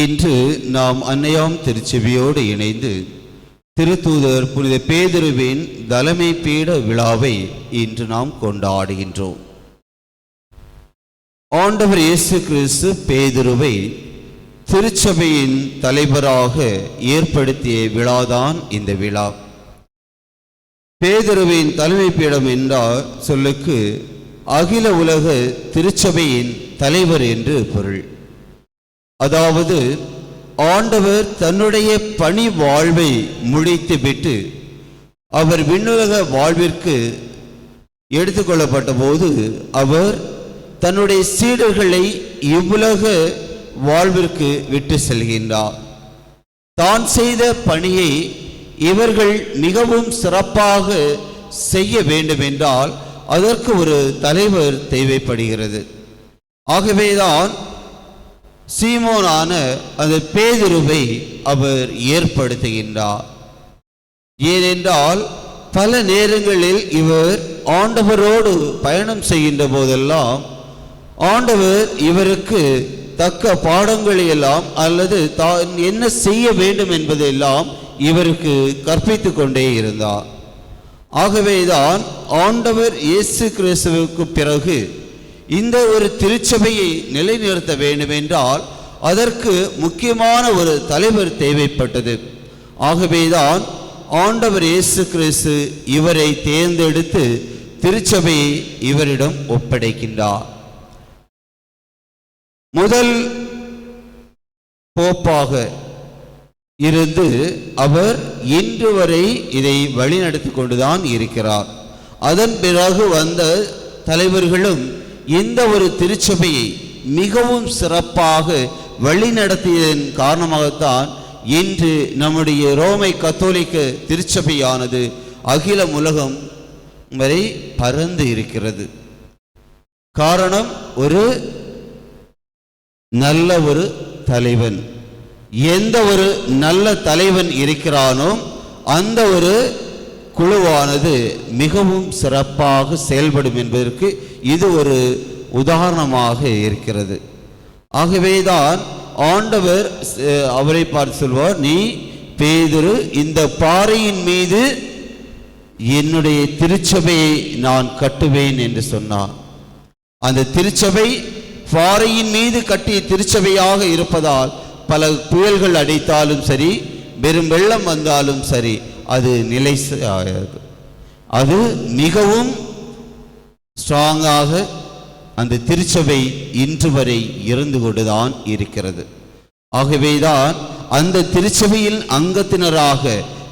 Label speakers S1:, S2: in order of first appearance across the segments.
S1: இன்று நாம் அன்னையாம் திருச்செவியோடு இணைந்து திருத்தூதர் புனித பேதுருவின் தலைமை பீட விழாவை இன்று நாம் கொண்டாடுகின்றோம். ஆண்டவர் இயேசு கிறிஸ்து பேதுருவை திருச்சபையின் தலைவராக ஏற்படுத்திய விழாதான் இந்த விழா. பேதுருவின் தலைமை பீடம் என்றால் சொல்லுக்கு அகில உலக திருச்சபையின் தலைவர் என்று பொருள். அதாவது ஆண்டவர் தன்னுடைய பணி வாழ்வை முடித்துவிட்டு அவர் விண்ணுலக வாழ்விற்கு எடுத்துக்கொள்ளப்பட்ட போது அவர் தன்னுடைய சீடர்களை இவ்வுலக வாழ்விற்கு விட்டு செல்கின்றார். தான் செய்த பணியை இவர்கள் மிகவும் சிறப்பாக செய்ய வேண்டும் என்றால் அதற்கு ஒரு தலைவர் தேவைப்படுகிறது. ஆகவேதான் சீமோனான அந்த பேதுருவை அவர் ஏற்படுத்துகின்றார். ஏனென்றால் பல நேரங்களில் இவர் ஆண்டவரோடு பயணம் செய்கின்ற போதெல்லாம் ஆண்டவர் இவருக்கு தக்க பாடங்களை எல்லாம் அல்லது தான் என்ன செய்ய வேண்டும் என்பதெல்லாம் இவருக்கு கற்பித்து கொண்டே இருந்தார். ஆகவேதான் ஆண்டவர் இயேசு கிறிஸ்துவுக்கு பிறகு இந்த ஒரு திருச்சபையை நிலைநிறுத்த வேண்டுமென்றால் அதற்கு முக்கியமான ஒரு தலைவர் தேவைப்பட்டது. ஆகவேதான் ஆண்டவர் இயேசு கிறிஸ்து இவரை தேர்ந்தெடுத்து திருச்சபையை இவரிடம் ஒப்படைக்கின்றார். முதல் போப்பாக இருந்து அவர் இன்று வரை இதை வழிநடத்தி கொண்டுதான் இருக்கிறார். அதன் பிறகு வந்த தலைவர்களும் இந்த ஒரு திருச்சபையை மிகவும் சிறப்பாக வழிநடத்தியதன் காரணமாகத்தான் இன்று நம்முடைய ரோமை கத்தோலிக்க திருச்சபையானது அகிலம் உலகம் வரை பறந்து இருக்கிறது. காரணம் ஒரு நல்ல ஒரு தலைவன். எந்த ஒரு நல்ல தலைவன் இருக்கிறானோ அந்த ஒரு குழுவானது மிகவும் சிறப்பாக செயல்படும் என்பதற்கு இது ஒரு உதாரணமாக இருக்கிறது. ஆகவேதான் ஆண்டவர் அவரை பார்த்து சொல்வார் நீ பேதுரு இந்த பாறையின் மீது என்னுடைய திருச்சபையை நான் கட்டுவேன் என்று சொன்னார். அந்த திருச்சபை பாறையின் மீது கட்டிய திருச்சபையாக இருப்பதால் பல புயல்கள் அடித்தாலும் சரி பெரும் வெள்ளம் வந்தாலும் சரி அது நிலை அது மிகவும் ஸ்ட்ராங்காக அந்த திருச்சபை இன்று வரை இருந்து கொண்டுதான் இருக்கிறது. ஆகவேதான் அந்த திருச்சபையின் அங்கத்தினராக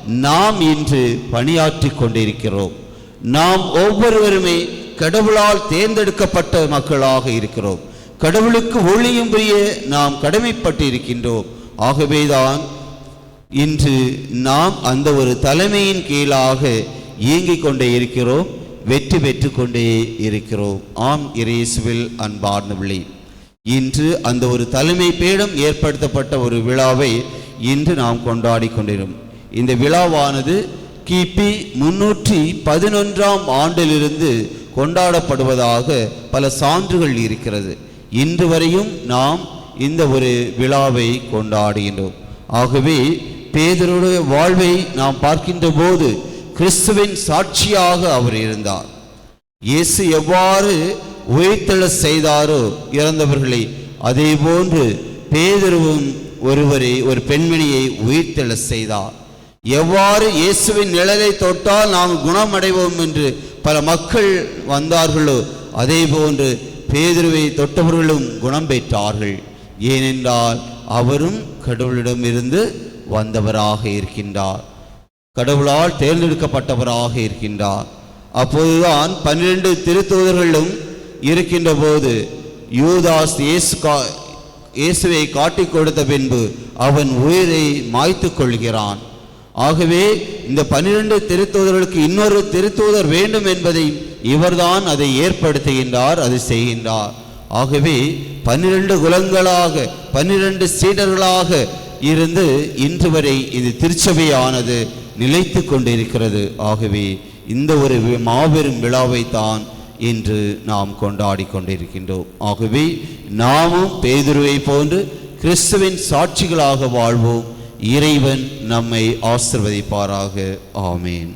S1: நாம் இன்று பணியாற்றிக் கொண்டிருக்கிறோம். நாம் ஒவ்வொருவருமே கடவுளால் தேர்ந்தெடுக்கப்பட்ட மக்களாக இருக்கிறோம். கடவுளுக்கு ஒளியும் புரிய நாம் கடமைப்பட்டு இருக்கின்றோம் ஆகவேதான் இன்று நாம் அந்த ஒரு தலைமையின் கீழாக இயங்கிக் கொண்டே இருக்கிறோம் வெற்றி பெற்று கொண்டே இருக்கிறோம். ஆம் இரேசுவில் அன்பார்ந்தவில்லை இன்று அந்த ஒரு தலைமை பீடம் ஏற்படுத்தப்பட்ட ஒரு விழாவை இன்று நாம் கொண்டாடி கொண்டிரும் இந்த விழாவானது கிபி முன்னூற்றி பதினொன்றாம் ஆண்டிலிருந்து கொண்டாடப்படுவதாக பல சான்றுகள் இருக்கிறது. இன்று வரையும் நாம் இந்த ஒரு விழாவை கொண்டாடுகின்றோம். ஆகவே பேதருடைய வாழ்வை நாம் பார்க்கின்ற போது கிறிஸ்துவின் சாட்சியாக அவர் இருந்தார். இயேசு எவ்வாறு உயிர்த்தெழ செய்தாரோ இறந்தவர்களை அதே போன்று பேதருவும் ஒருவரை ஒரு பெண்மணியை உயிர்த்தெழ செய்தார். எவ்வாறு இயேசுவின் நிழலை தொட்டால் நாம் குணமடைவோம் என்று பல மக்கள் வந்தார்களோ அதே போன்று பேதுருவை தொட்டவர்களும் குணம் பெற்றார்கள். ஏனென்றால் அவரும் கடவுளிடமிருந்து வந்தவராக இருக்கின்றார். கடவுளால் தேர்ந்தெடுக்கப்பட்டவராக இருக்கின்றார். அப்போதுதான் பன்னிரண்டு திருத்தூதர்களும் இருக்கின்ற போது யூதாஸ் இயேசு கா இயேசுவை காட்டி கொடுத்த பின்பு அவன் உயிரை மாய்த்துக் கொள்கிறான். ஆகவே இந்த பன்னிரண்டு திருத்தூதர்களுக்கு இன்னொரு திருத்தூதர் வேண்டும் என்பதை இவர்தான் அதை ஏற்படுத்துகின்றார் அதை செய்கின்றார். ஆகவே பன்னிரண்டு குலங்களாக பன்னிரண்டு சீடர்களாக இருந்து இன்று வரை இது திருச்சபையானது நிலைத்து கொண்டிருக்கிறது. ஆகவே இந்த ஒரு வி- மாபெரும் விழாவை தான் இன்று நாம் கொண்டாடி கொண்டிருக்கின்றோம். ஆகவே நாமும் பேதுருவை போன்று கிறிஸ்துவின் சாட்சிகளாக வாழ்வோம். இறைவன் நம்மை ஆசிர்வதிப்பாராக. ஆமேன்.